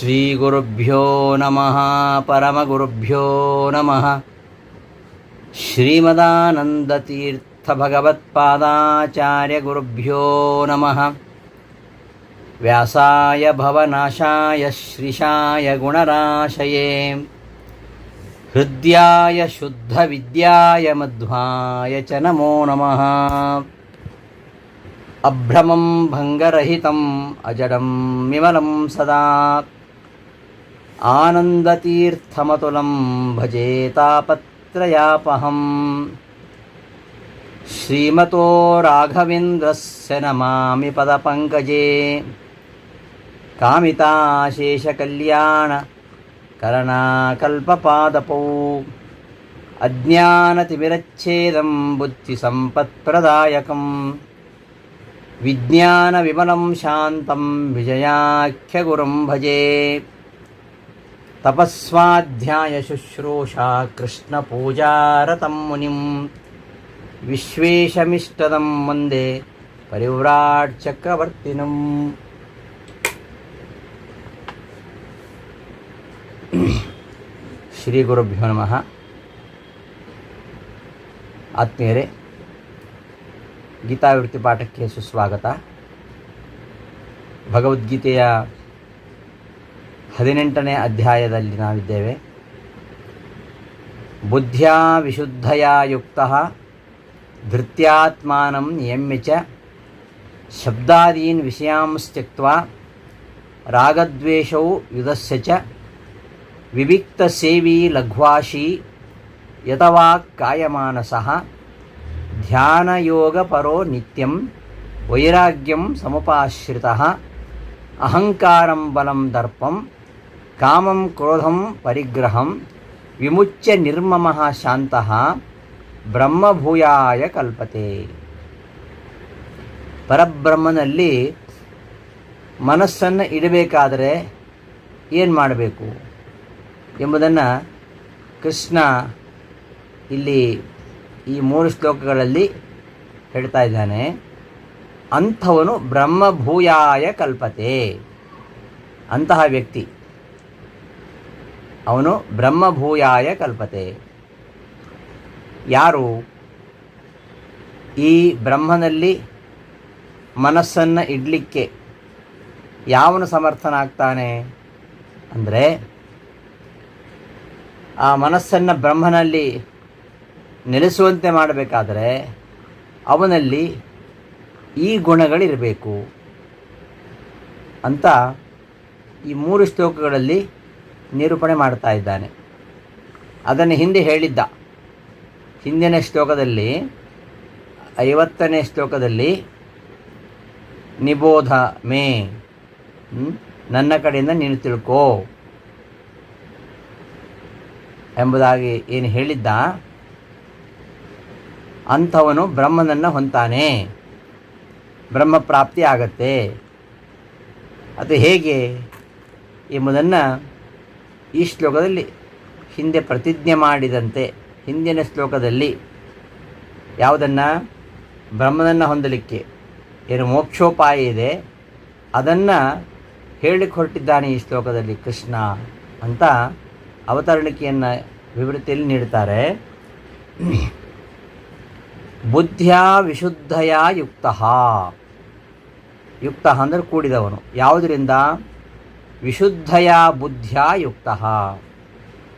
శ్రీగురుభ్యో నమ పరమగురుభ్యో నమ శ్రీమదానందతీర్థభగవత్పాదాచార్యగురుభ్యో నమ వ్యాసాయ భవనాశాయ శ్రీషాయ గుణరాశయే హృద్యాయ శుద్ధవిద్యాయ మధ్వాయ చ నమో నమ అభ్రమం భంగరహితం అజడం విమలం సదా ఆనందతీర్థమతులం భజేతాపత్రయాపహం శ్రీమతో రాఘవేంద్రస్య నమామి పదపంకజే. కామితాశేషకళ్యాణ కరణాకల్పపాదపౌ. అజ్ఞానతిమిరచ్ఛేదం బుద్ధిసంపత్ప్రదాయకం. విజ్ఞానవిమలం శాంతం విజయాఖ్యగురుం భజే. तपस्वाध्यायशुश्रूषा कृष्णपूजारतं मुनिं विश्वेशमिष्टदं वन्दे परिव्राट्चक्रवर्तिनम् ಶ್ರೀಗುರುಭ್ಯೋ ನಮಃ ಆತ್ಮೀಯರೇ ಗೀತಾವೃತ್ತಿ ಪಾಠಕ್ಕೆ ಸುಸ್ವಾಗತ ಭಗವದ್ಗೀತೆಯ ಹದಿನೆಂಟನೇ ಅಧ್ಯಾಯದಲ್ಲಿ ನಾವಿದ್ದೇವೆ. ಬುದ್ಧಿಯ ವಿಶುದ್ಧಯ ಯುಕ್ತ ಧೃತ್ಯಾತ್ಮಾನಂ ನಿಯಮ್ಯ ಚ ಶಬ್ದಾದೀನ್ ವಿಷಯಾಂಸ್ತ್ಯಕ್ತ ರಾಗದ್ವೇಷೌ ಯುಧಸ್ಯ ಚ ವಿವಿಕ್ತಸೇವೀ ಲಘ್ವಾಶಿ ಯತವಾಕ್ ಕಾಯಮಾನಸಃ ಧ್ಯಾನಯೋಗಪರೋ ನಿತ್ಯಂ ವೈರಾಗ್ಯಂ ಸಮುಪಾಶ್ರಿತಃ ಅಹಂಕಾರಂ ಬಲಂ ದರ್ಪಂ ಕಾಮಂ ಕ್ರೋಧಂ ಪರಿಗ್ರಹಂ ವಿಮುಚ್ಯ ನಿರ್ಮಮಃ ಶಾಂತಃ ಬ್ರಹ್ಮಭೂಯಾಯ ಕಲ್ಪತೆ. ಪರಬ್ರಹ್ಮನಲ್ಲಿ ಮನಸ್ಸನ್ನು ಇಡಬೇಕಾದರೆ ಏನು ಮಾಡಬೇಕು ಎಂಬುದನ್ನು ಕೃಷ್ಣ ಇಲ್ಲಿ ಈ ಮೂರು ಶ್ಲೋಕಗಳಲ್ಲಿ ಹೇಳ್ತಾ ಇದ್ದಾನೆ. ಅಂಥವನು ಬ್ರಹ್ಮಭೂಯಾಯ ಕಲ್ಪತೆ. ಅಂತಹ ವ್ಯಕ್ತಿ. ಅವನು ಬ್ರಹ್ಮಭೂಯಾಯ ಕಲ್ಪತೆ. ಯಾರು ಈ ಬ್ರಹ್ಮನಲ್ಲಿ ಮನಸ್ಸನ್ನು ಇಡಲಿಕ್ಕೆ ಯಾವನು ಸಮರ್ಥನಾಗ್ತಾನೆ? ಅಂದರೆ ಆ ಮನಸ್ಸನ್ನು ಬ್ರಹ್ಮನಲ್ಲಿ ನೆಲೆಸುವಂತೆ ಮಾಡಬೇಕಾದರೆ ಅವನಲ್ಲಿ ಈ ಗುಣಗಳಿರಬೇಕು ಅಂತ ಈ ಮೂರು ಶ್ಲೋಕಗಳಲ್ಲಿ ನಿರೂಪಣೆ ಮಾಡ್ತಾ ಇದ್ದಾನೆ. ಅದನ್ನು ಹಿಂದೆ ಹೇಳಿದ್ದ. ಹಿಂದಿನ ಶ್ಲೋಕದಲ್ಲಿ, ಐವತ್ತನೇ ಶ್ಲೋಕದಲ್ಲಿ, ನಿಬೋಧ ಮೇ ನನ್ನ ಕಡೆಯಿಂದ ನೀನು ತಿಳ್ಕೋ ಎಂಬುದಾಗಿ ಏನು ಹೇಳಿದ್ದ? ಅಂಥವನು ಬ್ರಹ್ಮನನ್ನು ಹೊಂತಾನೆ ಬ್ರಹ್ಮ ಪ್ರಾಪ್ತಿ ಆಗತ್ತೆ. ಅದು ಹೇಗೆ ಎಂಬುದನ್ನು ಈ ಶ್ಲೋಕದಲ್ಲಿ ಹಿಂದೆ ಪ್ರತಿಜ್ಞೆ ಮಾಡಿದಂತೆ ಹಿಂದಿನ ಶ್ಲೋಕದಲ್ಲಿ ಯಾವುದನ್ನು? ಬ್ರಹ್ಮನನ್ನು ಹೊಂದಲಿಕ್ಕೆ. ಏನು ಮೋಕ್ಷೋಪಾಯ ಇದೆ. ಅದನ್ನು ಹೇಳಿಕೊಟ್ಟಿದ್ದಾನೆ ಈ ಶ್ಲೋಕದಲ್ಲಿ ಕೃಷ್ಣ ಅಂತ ಅವತರಣಿಕೆಯನ್ನು ವಿವೃತಿಯಲ್ಲಿ ನೀಡ್ತಾರೆ. ಬುದ್ಧಿಯ ವಿಶುದ್ಧಯ ಯುಕ್ತ. ಯುಕ್ತ ಅಂದರೆ ಕೂಡಿದವನು. ಯಾವುದರಿಂದ? ವಿಶುದ್ಧಯ ಬುದ್ಧಿಯ ಯುಕ್ತ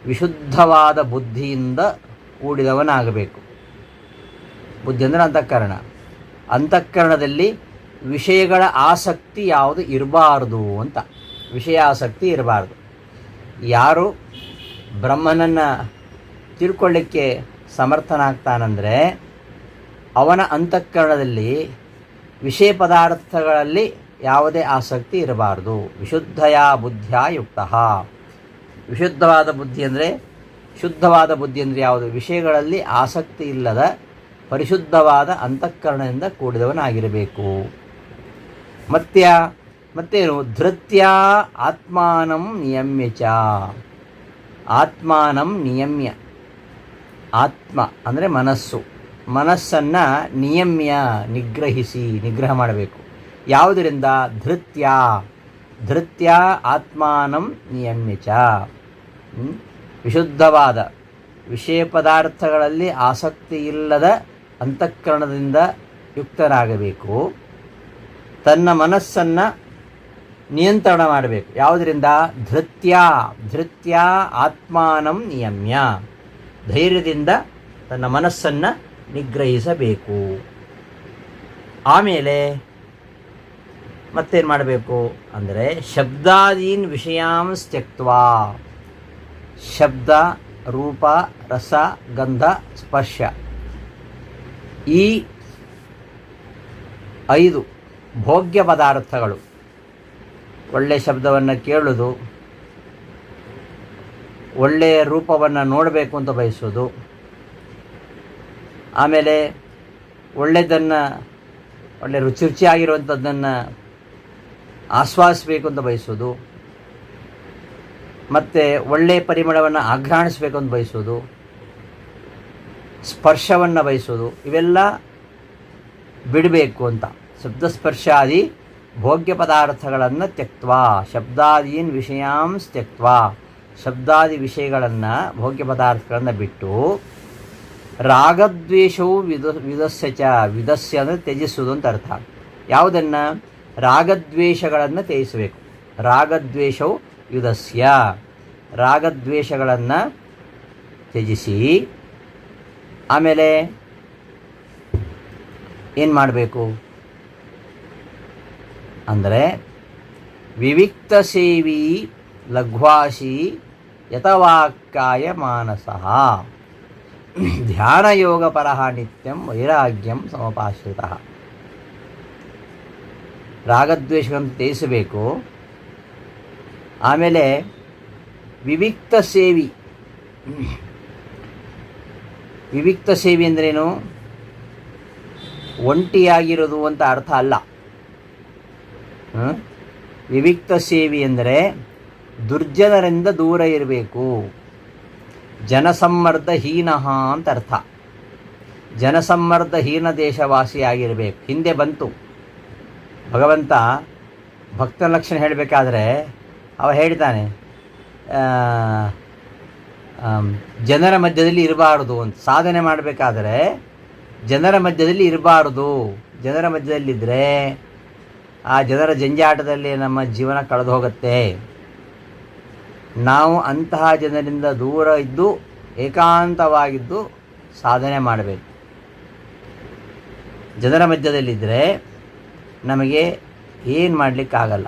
ವಿಶುದ್ಧವಾದ ಬುದ್ಧಿಯಿಂದ ಕೂಡಿದವನಾಗಬೇಕು. ಬುದ್ಧಿ ಅಂದರೆ ಅಂತಃಕರಣ. ಅಂತಃಕರಣದಲ್ಲಿ ವಿಷಯಗಳ ಆಸಕ್ತಿ ಯಾವುದು ಇರಬಾರ್ದು ಅಂತ. ವಿಷಯ ಆಸಕ್ತಿ ಇರಬಾರ್ದು. ಯಾರು ಬ್ರಹ್ಮನನ್ನು ತಿಳ್ಕೊಳ್ಳಿಕ್ಕೆ ಸಮರ್ಥನಾಗ್ತಾನಂದರೆ ಅವನ ಅಂತಃಕರಣದಲ್ಲಿ ವಿಷಯ ಪದಾರ್ಥಗಳಲ್ಲಿ ಯಾವುದೇ ಆಸಕ್ತಿ ಇರಬಾರದು. ವಿಶುದ್ಧಯ ಬುದ್ಧಿಯ ಯುಕ್ತ ವಿಶುದ್ಧವಾದ ಬುದ್ಧಿ ಅಂದರೆ, ಶುದ್ಧವಾದ ಬುದ್ಧಿ ಅಂದರೆ ಯಾವುದು? ವಿಷಯಗಳಲ್ಲಿ ಆಸಕ್ತಿ ಇಲ್ಲದ, ಪರಿಶುದ್ಧವಾದ ಅಂತಃಕರಣದಿಂದ ಕೂಡಿದವನಾಗಿರಬೇಕು. ಮತ್ಯ ಮತ್ತೇನು? ಧೃತ್ಯ ಆತ್ಮಾನಂ ನಿಯಮ್ಯ ಚ. ಆತ್ಮಾನಂ ನಿಯಮ್ಯ. ಆತ್ಮ ಅಂದರೆ ಮನಸ್ಸು. ಮನಸ್ಸನ್ನು ನಿಯಮ್ಯ, ನಿಗ್ರಹಿಸಿ, ನಿಗ್ರಹ ಮಾಡಬೇಕು. ಯಾವುದರಿಂದ? ಧೃತ್ಯ. ಧೃತ್ಯ ಆತ್ಮಾನಂ ನಿಯಮ್ಯ ಚ ವಿಶುದ್ಧವಾದ ವಿಷಯ ಪದಾರ್ಥಗಳಲ್ಲಿ ಆಸಕ್ತಿ ಇಲ್ಲದ ಅಂತಃಕರಣದಿಂದ ಯುಕ್ತನಾಗಬೇಕು. ತನ್ನ ಮನಸ್ಸನ್ನು ನಿಯಂತ್ರಣ ಮಾಡಬೇಕು. ಯಾವುದರಿಂದ? ಧೃತ್ಯ. ಧೃತ್ಯ ಆತ್ಮಾನಂ ನಿಯಮ್ಯ. ಧೈರ್ಯದಿಂದ ತನ್ನ ಮನಸ್ಸನ್ನು ನಿಗ್ರಹಿಸಬೇಕು. ಆಮೇಲೆ ಮತ್ತೇನು ಮಾಡಬೇಕು? ಅಂದರೆ ಶಬ್ದಾದೀನ್ ವಿಷಯಾಂಸ್ ತ್ಯಕ್ವಾ ಶಬ್ದ, ರೂಪ, ರಸ, ಗಂಧ, ಸ್ಪರ್ಶ. ಈ ಐದು ಭೋಗ್ಯ ಪದಾರ್ಥಗಳು. ಒಳ್ಳೆಯ ಶಬ್ದವನ್ನು ಕೇಳೋದು ಒಳ್ಳೆಯ ರೂಪವನ್ನು ನೋಡಬೇಕು ಅಂತ ಬಯಸೋದು, ಆಮೇಲೆ ಒಳ್ಳೆಯದನ್ನು ಒಳ್ಳೆ ರುಚಿ ರುಚಿಯಾಗಿರುವಂಥದ್ದನ್ನು ಆಸ್ವಾದಿಸಬೇಕು ಅಂತ ಬಯಸೋದು, ಮತ್ತು ಒಳ್ಳೆಯ ಪರಿಮಳವನ್ನು ಆಘ್ರಾಣಿಸ್ಬೇಕು ಅಂತ ಬಯಸೋದು, ಸ್ಪರ್ಶವನ್ನು ಬಯಸೋದು, ಇವೆಲ್ಲ ಬಿಡಬೇಕು ಅಂತ. ಶಬ್ದಸ್ಪರ್ಶಾದಿ ಭೋಗ್ಯ ಪದಾರ್ಥಗಳನ್ನು ತ್ಯಕ್ವಾ ಶಬ್ದಾದೀನ್ ವಿಷಯಾಂಸ್ ತ್ಯಕ್ವಾ ಶಬ್ದಾದಿ ವಿಷಯಗಳನ್ನು, ಭೋಗ್ಯ ಪದಾರ್ಥಗಳನ್ನು ಬಿಟ್ಟು ರಾಗದ್ವೇಷವು ವಿಧ ವಿಧಸ್ಯ ಚ ವಿಧಸ್ಯ ಅಂದರೆ ತ್ಯಜಿಸುವುದು ಅಂತ ಅರ್ಥ. ಯಾವುದನ್ನು? ರಾಗದ್ವೇಷಗಳನ್ನು ತ್ಯಜಿಸಬೇಕು. ರಾಗದ್ವೇಷವು ಯುಧಸ್ಯ. ರಾಗದ್ವೇಷಗಳನ್ನು ತ್ಯಜಿಸಿ, ಆಮೇಲೆ ಏನು ಮಾಡಬೇಕು? ಅಂದರೆ ವಿವಿಕ್ತ ಸೇವಿ ಲಘ್ವಾಸಿ ಯಥವಾಕ್ಕಾಯ ಮಾನಸಃ. ಧ್ಯಾನಯೋಗಪರ ನಿತ್ಯಂ ವೈರಾಗ್ಯಂ ಸಮಪಾಶ್ರಿತ. ರಾಗದ್ವೇಷಗಳನ್ನು ತ್ಯಜಿಸಬೇಕು. ಆಮೇಲೆ ವಿವಿಕ್ತ ಸೇವಿ. ವಿವಿಕ್ತ ಸೇವಿ ಅಂದ್ರೇನು? ಒಂಟಿಯಾಗಿರೋದು ಅಂತ ಅರ್ಥ ಅಲ್ಲ? ವಿವಿಕ್ತ ಸೇವಿ ಅಂದರೆ ದುರ್ಜನರಿಂದ ದೂರ ಇರಬೇಕು. ಜನಸಮ್ಮರ್ದ ಹೀನಃ ಅಂತ ಅರ್ಥ. ಜನಸಮ್ಮರ್ದ ಹೀನ ದೇಶವಾಸಿಯಾಗಿರಬೇಕು. ಹಿಂದೆ ಬಂತು. ಭಗವಂತ ಭಕ್ತ ಲಕ್ಷಣ ಹೇಳಬೇಕಾದ್ರೆ ಅವ ಹೇಳ್ತಾನೆ ಜನರ ಮಧ್ಯದಲ್ಲಿ ಇರಬಾರದು ಅಂತ. ಸಾಧನೆ ಮಾಡಬೇಕಾದ್ರೆ ಜನರ ಮಧ್ಯದಲ್ಲಿ ಇರಬಾರದು. ಜನರ ಮಧ್ಯದಲ್ಲಿದ್ದರೆ ಆ ಜನರ ಜಂಜಾಟದಲ್ಲಿ ನಮ್ಮ ಜೀವನ ಕಳೆದು ಹೋಗುತ್ತೆ. ನಾವು ಅಂತಹ ಜನರಿಂದ ದೂರ ಇದ್ದು ಏಕಾಂತವಾಗಿದ್ದು ಸಾಧನೆ ಮಾಡಬೇಕು. ಜನರ ಮಧ್ಯದಲ್ಲಿದ್ದರೆ ನಮಗೆ ಏನು ಮಾಡಲಿಕ್ಕಾಗಲ್ಲ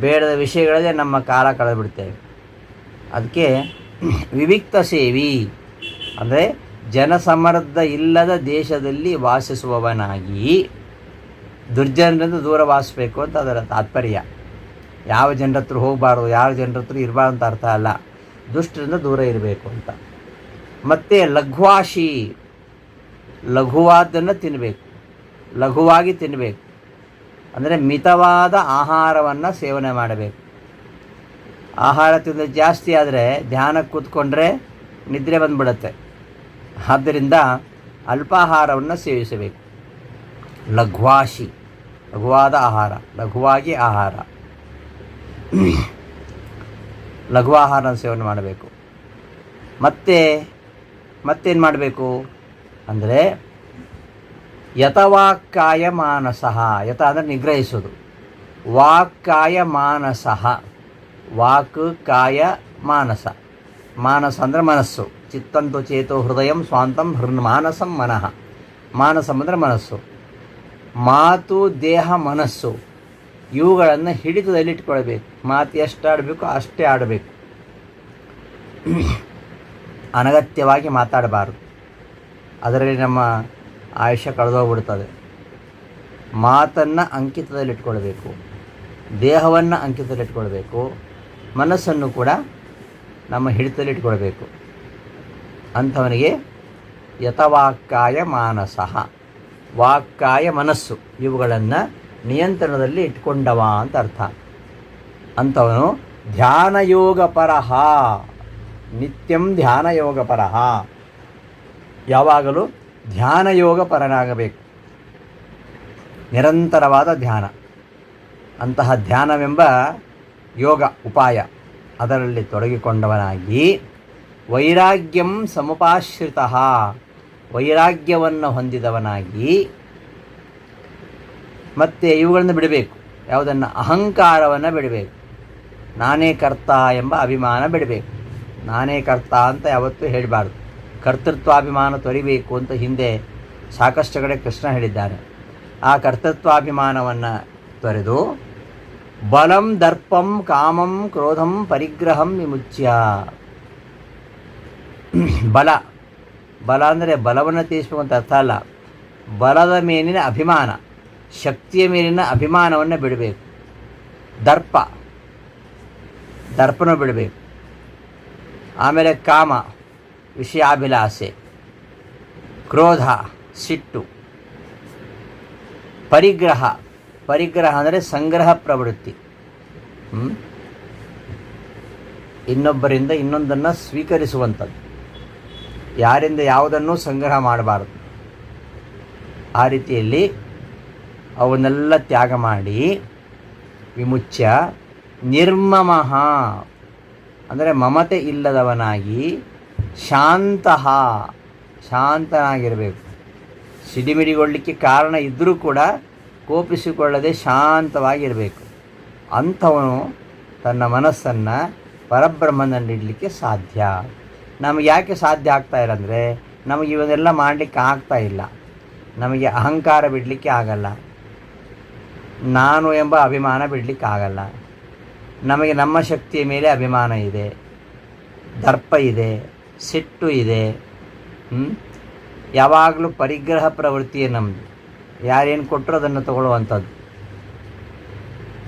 ಬೇಡದ ವಿಷಯಗಳಲ್ಲೇ ನಮ್ಮ ಕಾಲ ಕಳೆದುಬಿಡ್ತೇವೆ. ಅದಕ್ಕೆ ವಿವಿಕ್ತ ಸೇವಿ ಅಂದರೆ ಜನಸಮರ್ಧ ಇಲ್ಲದ ದೇಶದಲ್ಲಿ ವಾಸಿಸುವವನಾಗಿ ದುರ್ಜನರಿಂದ ದೂರ ವಾಸಿಸಬೇಕು ಅಂತ ಅದರ ತಾತ್ಪರ್ಯ. ಯಾವ ಜನರ ಹತ್ರ ಹೋಗಬಾರ್ದು, ಯಾವ ಜನರ ಹತ್ರ ಇರಬಾರ್ದು ಅಂತ ಅರ್ಥ ಅಲ್ಲ. ದುಷ್ಟರಿಂದ ದೂರ ಇರಬೇಕು ಅಂತ. ಮತ್ತು ಲಘ್ವಾಶಿ ಲಘುವಾದ್ದನ್ನು ತಿನ್ನಬೇಕು ಲಘುವಾಗಿ ತಿನ್ನಬೇಕು ಅಂದರೆ ಮಿತವಾದ ಆಹಾರವನ್ನು ಸೇವನೆ ಮಾಡಬೇಕು. ಆಹಾರ ತಿಂದ ಜಾಸ್ತಿ ಆದರೆ ಧ್ಯಾನಕ್ಕೆ ಕೂತ್ಕೊಂಡ್ರೆ ನಿದ್ರೆ ಬಂದ್ಬಿಡುತ್ತೆ. ಆದ್ದರಿಂದ ಅಲ್ಪಾಹಾರವನ್ನು ಸೇವಿಸಬೇಕು. ಲಘ್ವಾಶಿ, ಲಘುವಾದ ಆಹಾರ, ಲಘುವಾಗಿ ಆಹಾರ. ಲಘು ಆಹಾರ ಸೇವನೆ ಮಾಡಬೇಕು. ಮತ್ತೆ ಮತ್ತೇನು ಮಾಡಬೇಕು? ಅಂದರೆ ಯಥವಾಕ್ಕಾಯ ಮಾನಸಃ ಯಥ ಅಂದರೆ ನಿಗ್ರಹಿಸೋದು ವಾಕ್ಕಾಯ ಮಾನಸಃ ವಾಕ್ ಕಾಯ ಮಾನಸ ಮಾನಸ ಅಂದರೆ ಮನಸ್ಸು. ಚಿತ್ತಂತು ಚೇತೋ ಹೃದಯಂ ಸ್ವಾಂತಂ ಹೃ ಮಾನಸಂ ಮನಃ. ಮಾನಸ ಅಂದರೆ ಮನಸ್ಸು. ಮಾತು, ದೇಹ, ಮನಸ್ಸು. ಇವುಗಳನ್ನು ಹಿಡಿತದಲ್ಲಿಟ್ಕೊಳ್ಬೇಕು ಮಾತು ಎಷ್ಟು ಆಡಬೇಕು, ಅಷ್ಟೇ ಆಡಬೇಕು. ಅನಗತ್ಯವಾಗಿ ಮಾತಾಡಬಾರದು. ಅದರಲ್ಲಿ ನಮ್ಮ ಆಯುಷ್ಯ ಕಳೆದೋಗ್ಬಿಡ್ತದೆ. ಮಾತನ್ನು ಅಂಕಿತದಲ್ಲಿಟ್ಕೊಳ್ಬೇಕು ದೇಹವನ್ನು ಅಂಕಿತದಲ್ಲಿಟ್ಕೊಳ್ಬೇಕು ಮನಸ್ಸನ್ನು ಕೂಡ ನಮ್ಮ ಹಿಡಿತದಲ್ಲಿಟ್ಕೊಳ್ಬೇಕು ಅಂಥವನಿಗೆ ಯಥವಾಕ್ಕಾಯ ಮಾನಸಃ. ವಾಕ್ಕಾಯ ಮನಸ್ಸು. ಇವುಗಳನ್ನು ನಿಯಂತ್ರಣದಲ್ಲಿ ಇಟ್ಕೊಂಡವ ಅಂತ ಅರ್ಥ. ಅಂಥವನು ಧ್ಯಾನಯೋಗ ಪರಹ. ನಿತ್ಯಂ ಧ್ಯಾನಯೋಗ ಪರಹ. ಯಾವಾಗಲೂ ಧ್ಯಾನಯೋಗ ಪರನಾಗಬೇಕು ನಿರಂತರವಾದ ಧ್ಯಾನ. ಅಂತಹ ಧ್ಯಾನವೆಂಬ ಯೋಗ, ಉಪಾಯ ಅದರಲ್ಲಿ ತೊಡಗಿಕೊಂಡವನಾಗಿ ವೈರಾಗ್ಯಂ ಸಮುಪಾಶ್ರಿತ ವೈರಾಗ್ಯವನ್ನು ಹೊಂದಿದವನಾಗಿ ಮತ್ತು ಇವುಗಳನ್ನು ಬಿಡಬೇಕು. ಯಾವುದನ್ನು? ಅಹಂಕಾರವನ್ನು ಬಿಡಬೇಕು. ನಾನೇ ಕರ್ತ ಎಂಬ ಅಭಿಮಾನ ಬಿಡಬೇಕು. ನಾನೇ ಕರ್ತ ಅಂತ ಯಾವತ್ತೂ ಹೇಳಬಾರ್ದು. ಕರ್ತೃತ್ವಾಭಿಮಾನ ತೊರಿಬೇಕು ಅಂತ ಹಿಂದೆ ಸಾಕಷ್ಟು ಕಡೆ ಕೃಷ್ಣ ಹೇಳಿದ್ದಾನೆ ಆ ಕರ್ತೃತ್ವಾಭಿಮಾನವನ್ನು ತೊರೆದು, ಬಲಂ ದರ್ಪಂ ಕಾಮಂ ಕ್ರೋಧಂ ಪರಿಗ್ರಹಂ ವಿಮುಚ್ಯ. ಬಲ ಬಲ ಅಂದರೆ ಬಲವನ್ನು ತೀರಿಸಬೇಕು ಅಂತ ಅರ್ಥ ಅಲ್ಲ. ಬಲದ ಮೇಲಿನ ಅಭಿಮಾನ, ಶಕ್ತಿಯ ಮೇಲಿನ ಅಭಿಮಾನವನ್ನು ಬಿಡಬೇಕು. ದರ್ಪ, ದರ್ಪನ ಬಿಡಬೇಕು. ಆಮೇಲೆ ಕಾಮ ವಿಷಯಾಭಿಲಾಷೆ, ಕ್ರೋಧ, ಸಿಟ್ಟು, ಪರಿಗ್ರಹ. ಪರಿಗ್ರಹ ಅಂದರೆ ಸಂಗ್ರಹ ಪ್ರವೃತ್ತಿ. ಇನ್ನೊಬ್ಬರಿಂದ ಇನ್ನೊಂದನ್ನು ಸ್ವೀಕರಿಸುವಂಥದ್ದು. ಯಾರಿಂದ ಯಾವುದನ್ನು ಸಂಗ್ರಹ ಮಾಡಬಾರದು. ಆ ರೀತಿಯಲ್ಲಿ ಅವನ್ನೆಲ್ಲ ತ್ಯಾಗ ಮಾಡಿ ವಿಮುಚ್ಯ ನಿರ್ಮಮಃ. ಅಂದರೆ ಮಮತೆ ಇಲ್ಲದವನಾಗಿ ಶಾಂತಃ, ಶಾಂತನಾಗಿರಬೇಕು. ಸಿಡಿಮಿಡಿಗೊಳ್ಳಲಿಕ್ಕೆ ಕಾರಣ ಇದ್ದರೂ ಕೂಡ ಕೋಪಿಸಿಕೊಳ್ಳದೆ ಶಾಂತವಾಗಿರಬೇಕು. ಅಂಥವನು ತನ್ನ ಮನಸ್ಸನ್ನು ಪರಬ್ರಹ್ಮನಲ್ಲಿಡಲಿಕ್ಕೆ ಸಾಧ್ಯ. ನಮಗೆ ಯಾಕೆ ಸಾಧ್ಯ ಆಗ್ತಾ ಇರಂದರೆ ನಮಗೆ ಇವನ್ನೆಲ್ಲ ಮಾಡಲಿಕ್ಕೆ ಆಗ್ತಾ ಇಲ್ಲ. ನಮಗೆ ಅಹಂಕಾರ ಬಿಡಲಿಕ್ಕೆ ಆಗಲ್ಲ. ನಾನು ಎಂಬ ಅಭಿಮಾನ ಬಿಡಲಿಕ್ಕೆ ಆಗಲ್ಲ. ನಮಗೆ ನಮ್ಮ ಶಕ್ತಿಯ ಮೇಲೆ ಅಭಿಮಾನ ಇದೆ. ದರ್ಪ ಇದೆ. ಸಿಟ್ಟು ಇದೆ? ಯಾವಾಗಲೂ ಪರಿಗ್ರಹ ಪ್ರವೃತ್ತಿಯೇ ನಮ್ಮದು ಯಾರೇನು ಕೊಟ್ಟರು ಅದನ್ನು ತಗೊಳ್ಳುವಂಥದ್ದು.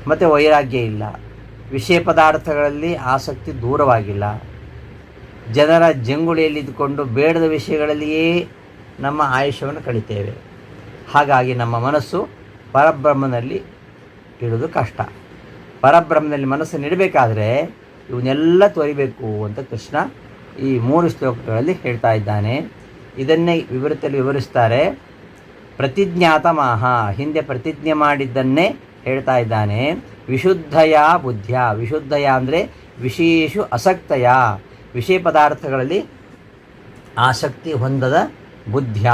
ಮತ್ತು ವೈರಾಗ್ಯ ಇಲ್ಲ. ವಿಷಯ ಪದಾರ್ಥಗಳಲ್ಲಿ ಆಸಕ್ತಿ ದೂರವಾಗಿಲ್ಲ. ಜನರ ಜಂಗುಳಿಯಲ್ಲಿದ್ದುಕೊಂಡು ಬೇಡದ ವಿಷಯಗಳಲ್ಲಿಯೇ ನಮ್ಮ ಆಯುಷ್ಯವನ್ನು ಕಳಿತೇವೆ. ಹಾಗಾಗಿ ನಮ್ಮ ಮನಸ್ಸು ಪರಬ್ರಹ್ಮನಲ್ಲಿ ಇಡೋದು ಕಷ್ಟ. ಪರಬ್ರಹ್ಮನಲ್ಲಿ ಮನಸ್ಸನ್ನು ಇಡಬೇಕಾದ್ರೆ ಇವನ್ನೆಲ್ಲ ತೊರಿಬೇಕು ಅಂತ ಕೃಷ್ಣ ಈ ಮೂರು ಶ್ಲೋಕಗಳಲ್ಲಿ ಹೇಳ್ತಾ ಇದ್ದಾನೆ. ಇದನ್ನೇ ವಿವರದಲ್ಲಿ ವಿವರಿಸ್ತಾರೆ. ಪ್ರತಿಜ್ಞಾತ ಮಾಹ ಹಿಂದೆ ಪ್ರತಿಜ್ಞೆ ಮಾಡಿದ್ದನ್ನೇ ಹೇಳ್ತಾ ಇದ್ದಾನೆ. ವಿಶುದ್ಧಯ ಬುದ್ಧಿಯ, ವಿಶುದ್ಧಯ ಅಂದರೆ ವಿಶೇಷು ಅಸಕ್ತಯ. ವಿಷಯ ಪದಾರ್ಥಗಳಲ್ಲಿ ಆಸಕ್ತಿ ಹೊಂದದ ಬುದ್ಧಿಯ,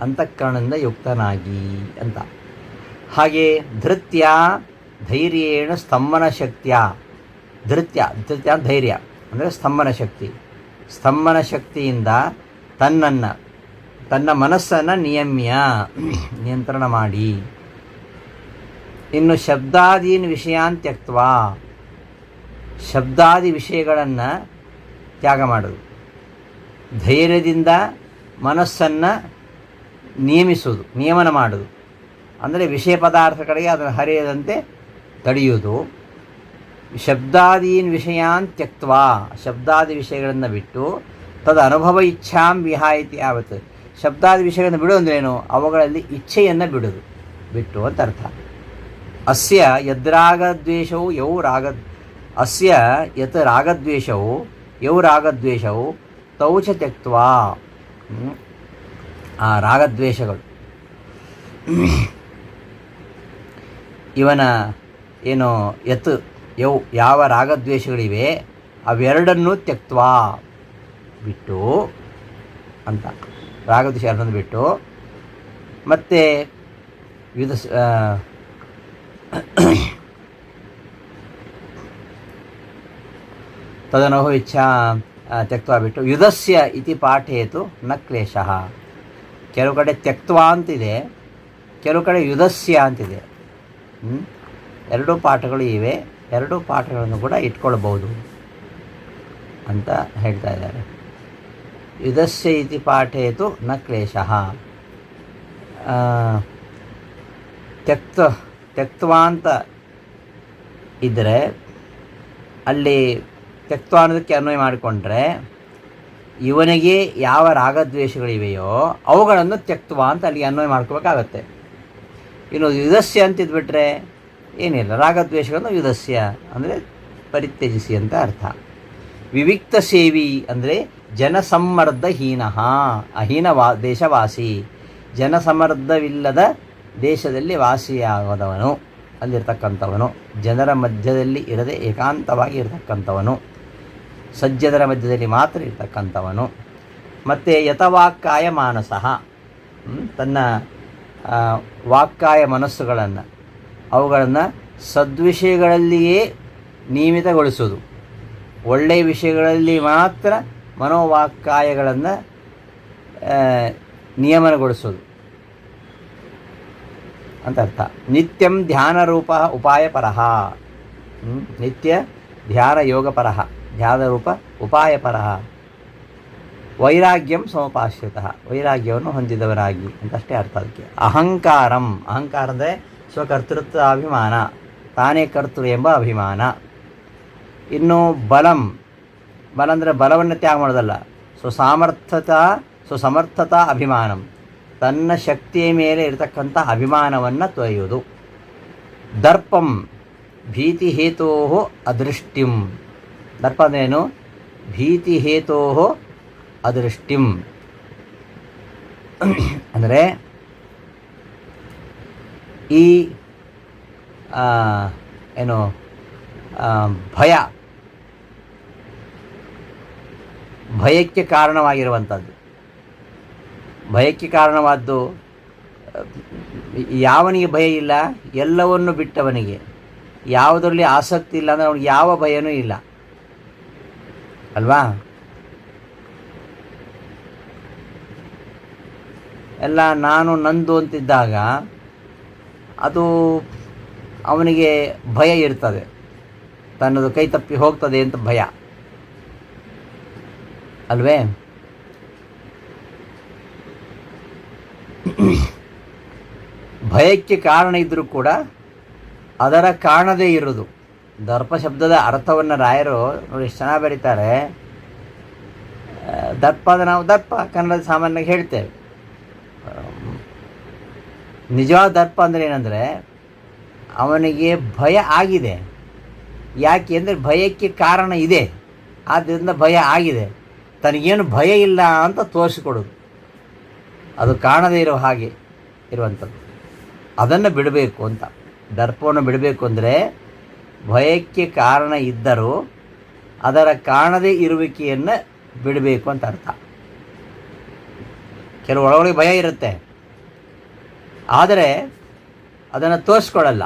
ಅಂತಃಕರಣದಿಂದ ಯುಕ್ತನಾಗಿ ಅಂತ. ಹಾಗೆ ಧೃತ್ಯ, ಧೈರ್ಯೇಣ ಸ್ತಂಭನ ಶಕ್ತಿಯ ಧೃತ್ಯ ಧೃತ್ಯ ಧೈರ್ಯ ಅಂದರೆ ಸ್ತಂಭನ ಶಕ್ತಿ ಸ್ತಂಭನ ಶಕ್ತಿಯಿಂದ ತನ್ನನ್ನು, ತನ್ನ ಮನಸ್ಸನ್ನು ನಿಯಮ್ಯ, ನಿಯಂತ್ರಣ ಮಾಡಿ. ಇನ್ನು ಶಬ್ದಾದೀನ್ ವಿಷಯಾನ್ ತ್ಯಕ್ತ್ವ ಶಬ್ದಾದಿ ವಿಷಯಗಳನ್ನು ತ್ಯಾಗ ಮಾಡೋದು. ಧೈರ್ಯದಿಂದ ಮನಸ್ಸನ್ನು ನಿಯಮಿಸುವುದು ನಿಯಮನ ಮಾಡೋದು. ಅಂದರೆ ವಿಷಯ ಪದಾರ್ಥಗಳಿಗೆ ಅದನ್ನು ಹರಿಯದಂತೆ ತಡೆಯುವುದು. ಶಬ್ದಾದೀನ್ ವಿಷಯಾನ್ ತ್ಯಕ್ತ್ವಾ. ಶಬ್ದಾದಿ ವಿಷಯಗಳನ್ನು ಬಿಟ್ಟು ತದ ಅನುಭವ ಇಚ್ಛಾಂ ವಿಹಾಯಿತಿ ಯಾವತ್ತು ಶಬ್ದಾದಿ ವಿಷಯಗಳನ್ನು ಬಿಡು ಅಂದ್ರೇನು? ಅವುಗಳಲ್ಲಿ ಇಚ್ಛೆಯನ್ನು ಬಿಡುವುದು ಬಿಟ್ಟು ಅಂತ ಅರ್ಥ. ಅಸ್ಯ ಯದ್ರಾಗದ್ವೇಷವು ಯೌ ರಾಗ, ಅಸ್ಯ ಯತ್ ರಾಗದ್ವೇಷವು ಯೌ ರಾಗದ್ವೇಷವು ತೌಚ ಹ್ಮ್. ಆ ರಾಗದ್ವೇಷಗಳು. ಇವನ ಏನು, ಯತ್ ಯೌ, ಯಾವ ರಾಗದ್ವೇಷಗಳಿವೆ, ಅವೆರಡನ್ನೂ ತೆಕ್ತ್ವಾ ಬಿಟ್ಟು, ಅಂತ. ರಾಗದ್ವೇಷ ಎರಡನ್ನು ಬಿಟ್ಟು. ಮತ್ತು ವಿಧ ತದನೋ ಇಚ್ಛಾ ತ್ಯಕ್ತ್ವ ಬಿಟ್ಟು. ಯುಧಸ್ಯ ಇತಿ ಪಾಠೇತು ನ ಕ್ಲೇಶ. ಕೆಲವು ಕಡೆ ತೆಕ್ತ್ವಾ ಅಂತಿದೆ, ಕೆಲವು ಕಡೆ ಯುಧಸ್ಯ ಅಂತಿದೆ? ಎರಡೂ ಪಾಠಗಳು ಇವೆ. ಎರಡೂ ಪಾಠಗಳನ್ನು ಕೂಡ ಇಟ್ಕೊಳ್ಬೋದು ಅಂತ ಹೇಳ್ತಾ ಇದ್ದಾರೆ. ಯುಧಸ್ಯ ಇತಿ ಪಾಠೇತು ನ ಕ್ಲೇಶ. ತೆಕ್ತ ಅಂತ ಇದ್ದರೆ ಅಲ್ಲಿ ತ್ಯಕ್ತ್ವ ಅನ್ನೋದಕ್ಕೆ ಅನ್ವಯ ಮಾಡಿಕೊಂಡ್ರೆ ಇವನಿಗೆ ಯಾವ ರಾಗದ್ವೇಷಗಳಿವೆಯೋ ಅವುಗಳನ್ನು ತ್ಯಕ್ತ್ವ ಅಂತ ಅಲ್ಲಿಗೆ ಅನ್ವಯ ಮಾಡ್ಕೋಬೇಕಾಗತ್ತೆ ಇನ್ನು ಯುಧಸ್ಯ ಅಂತ ಇದ್ಬಿಟ್ರೆ ಏನಿಲ್ಲ ರಾಗದ್ವೇಷಗಳನ್ನು ಯುಧಸ್ಯ ಅಂದರೆ ಪರಿತ್ಯಜಿಸಿ ಅಂತ ಅರ್ಥ. ವಿವಿಕ್ತ ಸೇವಿ ಅಂದರೆ ಜನಸಮ್ಮರ್ದಹೀನ ಅಹೀನ ವಾ ದೇಶವಾಸಿ. ಜನಸಮರ್ಧವಿಲ್ಲದ ದೇಶದಲ್ಲಿ ವಾಸಿಯಾಗದವನು, ಅಲ್ಲಿರ್ತಕ್ಕಂಥವನು. ಜನರ ಮಧ್ಯದಲ್ಲಿ ಇರದೆ ಏಕಾಂತವಾಗಿ ಇರತಕ್ಕಂಥವನು. ಸಜ್ಜನರ ಮಧ್ಯದಲ್ಲಿ ಮಾತ್ರ ಇರತಕ್ಕಂಥವನು. ಮತ್ತು ಯಥವಾಕ್ಕಾಯ ಮಾನಸಃ ತನ್ನ ವಾಕ್ಕಾಯ ಮನಸ್ಸುಗಳನ್ನು ಅವುಗಳನ್ನು ಸದ್ವಿಷಯಗಳಲ್ಲಿಯೇ ನಿಯಮಿತಗೊಳಿಸೋದು ಒಳ್ಳೆಯ ವಿಷಯಗಳಲ್ಲಿ ಮಾತ್ರ ಮನೋವಾಕ್ಕಾಯಗಳನ್ನು ನಿಯಮನಗೊಳಿಸೋದು ಅಂತ ಅರ್ಥ. ನಿತ್ಯಂ ಧ್ಯಾನ ರೂಪ ಉಪಾಯ ಪರಹ ನಿತ್ಯ ಧ್ಯಾನ ಯೋಗ ಪರಹ ಧ್ಯಾನ ರೂಪ ಉಪಾಯ ಪರಹ ವೈರಾಗ್ಯಂ ಸಮಪಾಶ್ರಿತ. ವೈರಾಗ್ಯವನ್ನು ಹೊಂದಿದವರಾಗಿ. ಅಂತಷ್ಟೇ ಅರ್ಥ ಅದಕ್ಕೆ. ಅಹಂಕಾರಂ. ಅಹಂಕಾರ ಸ್ವಕರ್ತೃತ್ವ ಅಭಿಮಾನ ತಾನೇ ಕರ್ತೃ ಎಂಬ ಅಭಿಮಾನ. ಇನ್ನು ಬಲಂ, ಬಲ ಅಂದರೆ ಬಲವನ್ನು ತ್ಯಾಗ ಮಾಡೋದಲ್ಲ, ಸ್ವಸಾಮರ್ಥತಾ, ಸ್ವಸಮರ್ಥತಾ ಅಭಿಮಾನಂ. ತನ್ನ ಶಕ್ತಿಯ ಮೇಲೆ ಇರತಕ್ಕಂಥ ಅಭಿಮಾನವನ್ನು ತೊರೆಯುವುದು. ದರ್ಪಂ, ಭೀತಿ ಹೇತೋ ಅದೃಷ್ಟಿಂ. ದರ್ಪ ಅಂದ್ರೇನು ಭೀತಿ ಹೇತೋ ಅದೃಷ್ಟಿಂ. ಅಂದರೆ ಈ ಏನು ಭಯ, ಭಯಕ್ಕೆ ಕಾರಣವಾಗಿರುವಂಥದ್ದು. ಭಯಕ್ಕೆ ಕಾರಣವಾದ್ದು, ಯಾವನಿಗೆ ಭಯ ಇಲ್ಲ, ಎಲ್ಲವನ್ನು ಬಿಟ್ಟವನಿಗೆ. ಯಾವುದರಲ್ಲಿ ಆಸಕ್ತಿ ಇಲ್ಲ ಅಂದರೆ ಅವನಿಗೆ ಯಾವ ಭಯನೂ ಇಲ್ಲ. ಅಲ್ವಾ? ಎಲ್ಲ ನಾನು ನಂದು ಅಂತಿದ್ದಾಗ ಅದು ಅವನಿಗೆ ಭಯ ಇರ್ತದೆ. ತನ್ನದು ಕೈ ತಪ್ಪಿ ಹೋಗ್ತದೆ ಅಂತ ಭಯ. ಅಲ್ವೇ? ಭಯಕ್ಕೆ ಕಾರಣ ಇದ್ದರೂ ಕೂಡ ಅದರ ಕಾರಣದೇ ಇರೋದು ದರ್ಪ ಶಬ್ದದ ಅರ್ಥವನ್ನು ರಾಯರು ನೋಡಿ ಎಷ್ಟು ಚೆನ್ನಾಗಿ ಬರೀತಾರೆ. ದರ್ಪದ ನಾವು ದರ್ಪ ಕನ್ನಡದ ಸಾಮಾನ್ಯವಾಗಿ ಹೇಳ್ತೇವೆ. ನಿಜವಾದ ದರ್ಪ ಅಂದರೆ ಏನಂದರೆ ಅವನಿಗೆ ಭಯ ಆಗಿದೆ. ಯಾಕೆ ಅಂದರೆ ಭಯಕ್ಕೆ ಕಾರಣ ಇದೆ. ಆದ್ದರಿಂದ ಭಯ ಆಗಿದೆ. ತನಗೇನು ಭಯ ಇಲ್ಲ ಅಂತ ತೋರಿಸಿಕೊಡೋದು. ಅದು ಕಾಣದೇ ಇರೋ ಹಾಗೆ ಇರುವಂಥದ್ದು. ಅದನ್ನು ಬಿಡಬೇಕು ಅಂತ. ದರ್ಪವನ್ನು ಬಿಡಬೇಕು ಅಂದರೆ ಭಯಕ್ಕೆ ಕಾರಣ ಇದ್ದರೂ ಅದರ ಕಾಣದೇ ಇರುವಿಕೆಯನ್ನು ಬಿಡಬೇಕು ಅಂತ ಅರ್ಥ. ಕೆಲವು ಒಳಗೊಳಗೆ ಭಯ ಇರುತ್ತೆ. ಆದರೆ ಅದನ್ನು ತೋರಿಸ್ಕೊಳ್ಳಲ್ಲ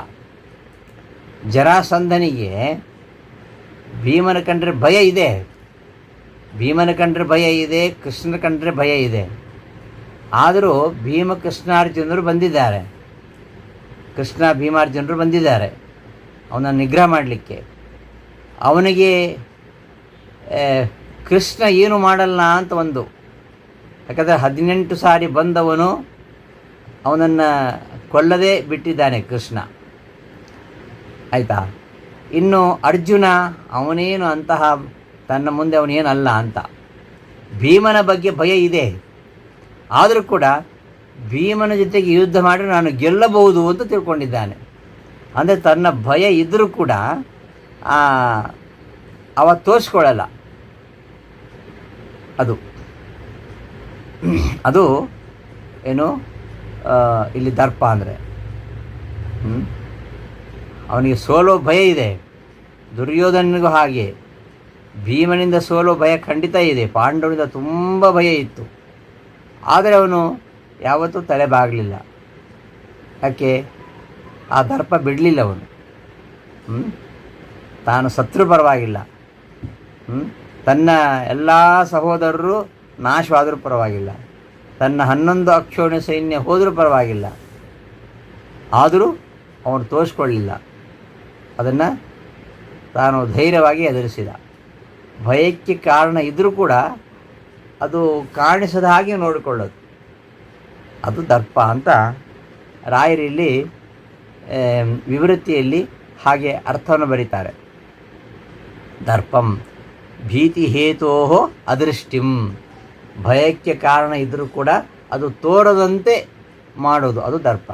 ಜರಾಸಂಧನಿಗೆ ಭೀಮನ ಕಂಡ್ರೆ ಭಯ ಇದೆ. ಭೀಮನ ಕಂಡ್ರೆ ಭಯ ಇದೆ, ಕೃಷ್ಣನ ಕಂಡ್ರೆ ಭಯ ಇದೆ. ಆದರೂ ಭೀಮ ಕೃಷ್ಣಾರ್ಜುನರು ಬಂದಿದ್ದಾರೆ. ಕೃಷ್ಣ ಭೀಮಾರ್ಜುನರು ಬಂದಿದ್ದಾರೆ. ಅವನ ನಿಗ್ರಹ ಮಾಡಲಿಕ್ಕೆ. ಅವನಿಗೆ ಕೃಷ್ಣ ಏನು ಮಾಡಲ್ಲ ಅಂತ ಒಂದು. ಯಾಕಂದರೆ ಹದಿನೆಂಟು ಸಾರಿ ಬಂದವನು ಅವನನ್ನು ಕೊಲ್ಲದೆ ಬಿಟ್ಟಿದ್ದಾನೆ ಕೃಷ್ಣ. ಆಯಿತಾ? ಇನ್ನು ಅರ್ಜುನ ಅವನೇನು ಅಂತಹ, ತನ್ನ ಮುಂದೆ ಅವನೇನಲ್ಲ ಅಂತ. ಭೀಮನ ಬಗ್ಗೆ ಭಯ ಇದೆ. ಆದರೂ ಕೂಡ ಭೀಮನ ಜೊತೆಗೆ ಯುದ್ಧ ಮಾಡಿ ನಾನು ಗೆಲ್ಲಬಹುದು ಅಂತ ತಿಳ್ಕೊಂಡಿದ್ದಾನೆ. ಅಂದರೆ ತನ್ನ ಭಯ ಇದ್ದರೂ ಕೂಡ ಅವ ತೋರಿಸ್ಕೊಳ್ಳಲ್ಲ. ಅದು. ಅದು, ಏನು? ಇಲ್ಲಿ ದರ್ಪ ಅಂದರೆ. ಅವನಿಗೆ ಸೋಲೋ ಭಯ ಇದೆ. ದುರ್ಯೋಧನಿಗೂ ಹಾಗೆ. ಭೀಮನಿಂದ ಸೋಲೋ ಭಯ ಖಂಡಿತ ಇದೆ. ಪಾಂಡವನಿಂದ ತುಂಬ ಭಯ ಇತ್ತು. ಆದರೆ ಅವನು ಯಾವತ್ತೂ ತಲೆ ಬಾಗಲಿಲ್ಲ. ಯಾಕೆ? ಆ ದರ್ಪ ಬಿಡಲಿಲ್ಲ ಅವನು? ತಾನು ಸತ್ರು ಪರವಾಗಿಲ್ಲ? ತನ್ನ ಎಲ್ಲ ಸಹೋದರರು ನಾಶವಾದರೂ ಪರವಾಗಿಲ್ಲ. ತನ್ನ ಹನ್ನೊಂದು ಅಕ್ಷೋಣ ಸೈನ್ಯ ಹೋದರೂ ಪರವಾಗಿಲ್ಲ. ಆದರೂ ಅವನು ತೋರಿಸ್ಕೊಳ್ಳಿಲ್ಲ. ಅದನ್ನು ತಾನು ಧೈರ್ಯವಾಗಿ ಎದುರಿಸಿದ. ಭಯಕ್ಕೆ ಕಾರಣ ಇದ್ದರೂ ಕೂಡ ಅದು ಕಾಣಿಸದ ಹಾಗೆ ನೋಡಿಕೊಳ್ಳೋದು. ಅದು ದರ್ಪ ಅಂತ ರಾಯರಿಲ್ಲಿ ವಿವೃತ್ತಿಯಲ್ಲಿ ಹಾಗೆ ಅರ್ಥವನ್ನು ಬರೀತಾರೆ. ದರ್ಪಂ ಭೀತಿ ಹೇತೋ ಅದೃಷ್ಟಿಂ. ಭಯಕ್ಕೆ ಕಾರಣ ಇದ್ದರೂ ಕೂಡ ಅದು ತೋರದಂತೆ ಮಾಡೋದು, ಅದು ದರ್ಪ.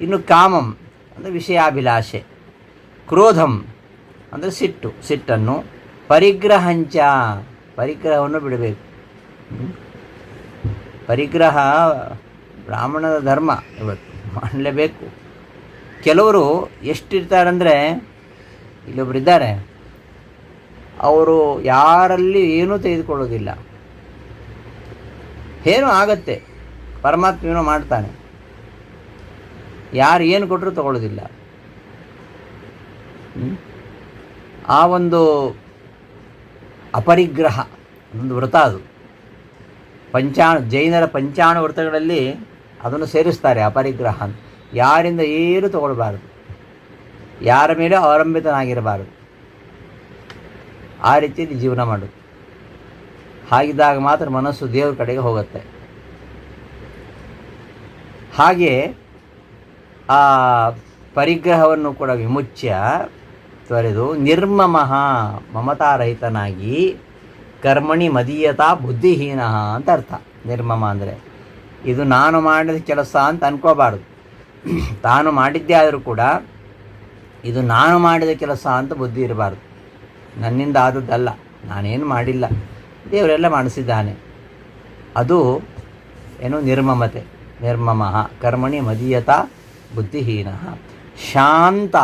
ಇನ್ನು ಕಾಮಂ, ಅಂದರೆ ವಿಷಯಾಭಿಲಾಷೆ. ಕ್ರೋಧಂ, ಅಂದರೆ ಸಿಟ್ಟು, ಸಿಟ್ಟನ್ನು. ಪರಿಗ್ರಹಂಚ, ಪರಿಗ್ರಹವನ್ನು ಬಿಡಬೇಕು. ಪರಿಗ್ರಹ ಬ್ರಾಹ್ಮಣದ ಧರ್ಮ ಇವತ್ತು, ಮಾಡಲೇಬೇಕು. ಕೆಲವರು ಎಷ್ಟಿರ್ತಾರಂದರೆ ಇಲ್ಲೊಬ್ರು ಇದ್ದಾರೆ ಅವರು ಯಾರಲ್ಲಿ ಏನೂ ತೆಗೆದುಕೊಳ್ಳೋದಿಲ್ಲ. ಏನೂ ಆಗತ್ತೆ. ಪರಮಾತ್ಮ ಏನೋ ಮಾಡ್ತಾನೆ. ಯಾರು ಏನು ಕೊಟ್ಟರು ತಗೊಳ್ಳೋದಿಲ್ಲ. ಆ ಒಂದು ಅಪರಿಗ್ರಹ, ಒಂದು ವ್ರತ ಅದು. ಪಂಚಾಣ ಜೈನರ ಪಂಚಾಣ ವ್ರತಗಳಲ್ಲಿ ಅದನ್ನು ಸೇರಿಸ್ತಾರೆ ಅಪರಿಗ್ರಹ ಅಂತ. ಯಾರಿಂದ ಏನು ತಗೊಳ್ಬಾರ್ದು. ಯಾರ ಮೇಲೆ ಅವಲಂಬಿತನಾಗಿರಬಾರದು. ಆ ರೀತಿಯಲ್ಲಿ ಜೀವನ ಮಾಡೋದು. ಹಾಗಿದ್ದಾಗ ಮಾತ್ರ ಮನಸ್ಸು ದೇವ್ರ ಕಡೆಗೆ ಹೋಗುತ್ತೆ. ಹಾಗೆ ಆ ಪರಿಗ್ರಹವನ್ನು ಕೂಡ ವಿಮುಚ್ಯ ತೊರೆದು ನಿರ್ಮಮಃ ಮಮತಾರಹಿತನಾಗಿ ಕರ್ಮಣಿ ಮದೀಯತಾ ಬುದ್ಧಿಹೀನ ಅಂತ ಅರ್ಥ. ನಿರ್ಮಮ ಅಂದರೆ ಇದು ನಾನು ಮಾಡಿದ ಕೆಲಸ ಅಂತ ಅನ್ಕೋಬಾರ್ದು. ತಾನು ಮಾಡಿದ್ದೇ ಆದರೂ ಕೂಡ ಇದು ನಾನು ಮಾಡಿದ ಕೆಲಸ ಅಂತ ಬುದ್ಧಿ ಇರಬಾರ್ದು. ನನ್ನಿಂದ ಆದದ್ದಲ್ಲ. ನಾನೇನು ಮಾಡಿಲ್ಲ. ದೇವರೆಲ್ಲ ಮಾಡಿಸಿದ್ದಾನೆ. ಅದು ಏನು? ನಿರ್ಮಮತೆ. ನಿರ್ಮಮ. ಕರ್ಮಣಿ ಮದೀಯತಾ ಬುದ್ಧಿಹೀನ. ಶಾಂತ.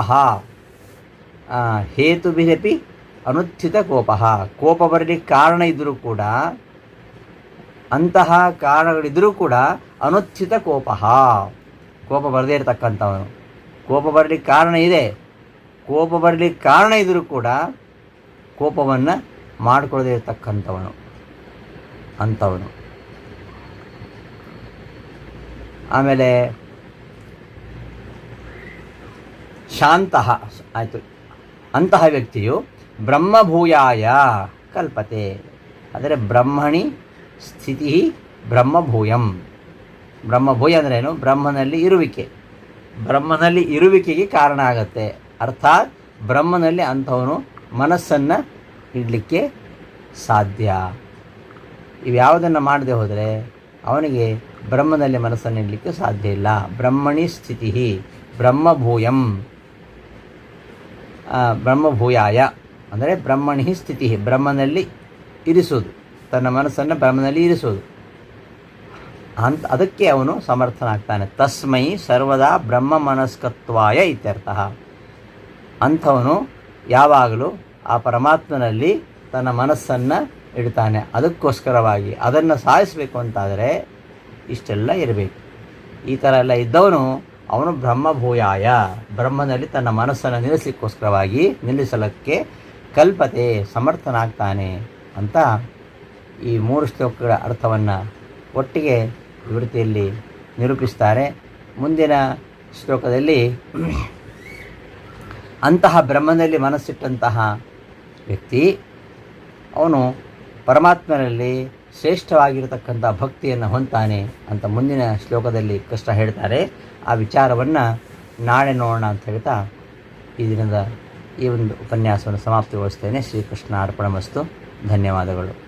ಹೇತುಭಿರಪಿ ಅನುತ್ಥಿತ ಕೋಪ. ಕೋಪ ಬರಲಿಕ್ಕೆ ಕಾರಣ ಇದ್ದರೂ ಕೂಡ, ಅಂತಹ ಕಾರಣಗಳಿದ್ದರೂ ಕೂಡ ಅನುತ್ಥಿತ ಕೋಪ. ಕೋಪ ಬರದೇ ಇರತಕ್ಕಂಥವನು. ಕೋಪ ಬರಲಿಕ್ಕೆ ಕಾರಣ ಇದೆ. ಕೋಪ ಬರಲಿಕ್ಕೆ ಕಾರಣ ಇದ್ದರೂ ಕೂಡ ಕೋಪವನ್ನು ಮಾಡಿಕೊಳ್ಳದೇ ಇರತಕ್ಕಂಥವನು, ಅಂಥವನು. ಆಮೇಲೆ ಶಾಂತಃ, ಆಯಿತು. ಅಂತಹ ವ್ಯಕ್ತಿಯು ಬ್ರಹ್ಮಭೂಯಾಯ ಕಲ್ಪತೆ. ಅಂದರೆ ಬ್ರಹ್ಮಣಿ ಸ್ಥಿತಿ ಬ್ರಹ್ಮಭೂಯಂ. ಬ್ರಹ್ಮಭೂಯ ಅಂದರೆ ಏನು? ಬ್ರಹ್ಮನಲ್ಲಿ ಇರುವಿಕೆ. ಬ್ರಹ್ಮನಲ್ಲಿ ಇರುವಿಕೆಗೆ ಕಾರಣ ಆಗತ್ತೆ. ಅರ್ಥಾತ್ ಬ್ರಹ್ಮನಲ್ಲಿ ಅಂಥವನು ಮನಸ್ಸನ್ನು ಇಡಲಿಕ್ಕೆ ಸಾಧ್ಯ. ಇವ್ಯಾವುದನ್ನು ಮಾಡದೆ ಹೋದರೆ ಅವನಿಗೆ ಬ್ರಹ್ಮದಲ್ಲಿ ಮನಸ್ಸನ್ನು ಇಡಲಿಕ್ಕೆ ಸಾಧ್ಯ ಇಲ್ಲ. ಬ್ರಹ್ಮಣಿ ಸ್ಥಿತಿ ಬ್ರಹ್ಮಭೂಯಂ. ಬ್ರಹ್ಮಭೂಯಾಯ ಅಂದರೆ ಬ್ರಹ್ಮಣಿ ಸ್ಥಿತಿ ಬ್ರಹ್ಮನಲ್ಲಿ ಇರಿಸೋದು ತನ್ನ ಮನಸ್ಸನ್ನು ಬ್ರಹ್ಮನಲ್ಲಿ ಇರಿಸೋದು ಅಂತ, ಅದಕ್ಕೆ ಅವನು ಸಮರ್ಥನಾಗ್ತಾನೆ. ತಸ್ಮೈ ಸರ್ವದಾ ಬ್ರಹ್ಮ ಮನಸ್ಕತ್ವಾಯ ಇತ್ಯರ್ಥ. ಅಂಥವನು ಯಾವಾಗಲೂ ಆ ಪರಮಾತ್ಮನಲ್ಲಿ ತನ್ನ ಮನಸ್ಸನ್ನು ಇಡ್ತಾನೆ. ಅದಕ್ಕೋಸ್ಕರವಾಗಿ ಅದನ್ನು ಸಾಯಿಸಬೇಕು ಅಂತಾದರೆ ಇಷ್ಟೆಲ್ಲ ಇರಬೇಕು. ಈ ಥರ ಎಲ್ಲ ಇದ್ದವನು ಅವನು ಬ್ರಹ್ಮಭೂಯಾಯ. ಬ್ರಹ್ಮನಲ್ಲಿ ತನ್ನ ಮನಸ್ಸನ್ನು ನಿಲ್ಲಿಸಲಿಕ್ಕೋಸ್ಕರವಾಗಿ ನಿಲ್ಲಿಸಲಕ್ಕೆ ಕಲ್ಪತೆ, ಸಮರ್ಥನಾಗ್ತಾನೆ ಅಂತ ಈ ಮೂರು ಶ್ಲೋಕಗಳ ಅರ್ಥವನ್ನು ಒಟ್ಟಿಗೆ ವಿವೃತಿಯಲ್ಲಿ ನಿರೂಪಿಸ್ತಾರೆ. ಮುಂದಿನ ಶ್ಲೋಕದಲ್ಲಿ ಅಂತಹ ಬ್ರಹ್ಮನಲ್ಲಿ ಮನಸ್ಸಿಟ್ಟಂತಹ ವ್ಯಕ್ತಿ, ಅವನು ಪರಮಾತ್ಮನಲ್ಲಿ ಶ್ರೇಷ್ಠವಾಗಿರತಕ್ಕಂಥ ಭಕ್ತಿಯನ್ನು ಹೊಂದ್ತಾನೆ ಅಂತ ಮುಂದಿನ ಶ್ಲೋಕದಲ್ಲಿ ಕೃಷ್ಣ ಹೇಳ್ತಾರೆ. ಆ ವಿಚಾರವನ್ನು ನಾಳೆ ನೋಡೋಣ ಅಂತ ಹೇಳ್ತಾ ಈ ದಿನದ ಈ ಒಂದು ಉಪನ್ಯಾಸವನ್ನು ಸಮಾಪ್ತಿಗೊಳಿಸ್ತೇನೆ. ಶ್ರೀಕೃಷ್ಣ ಅರ್ಪಣ ಮಸ್ತು ಧನ್ಯವಾದಗಳು.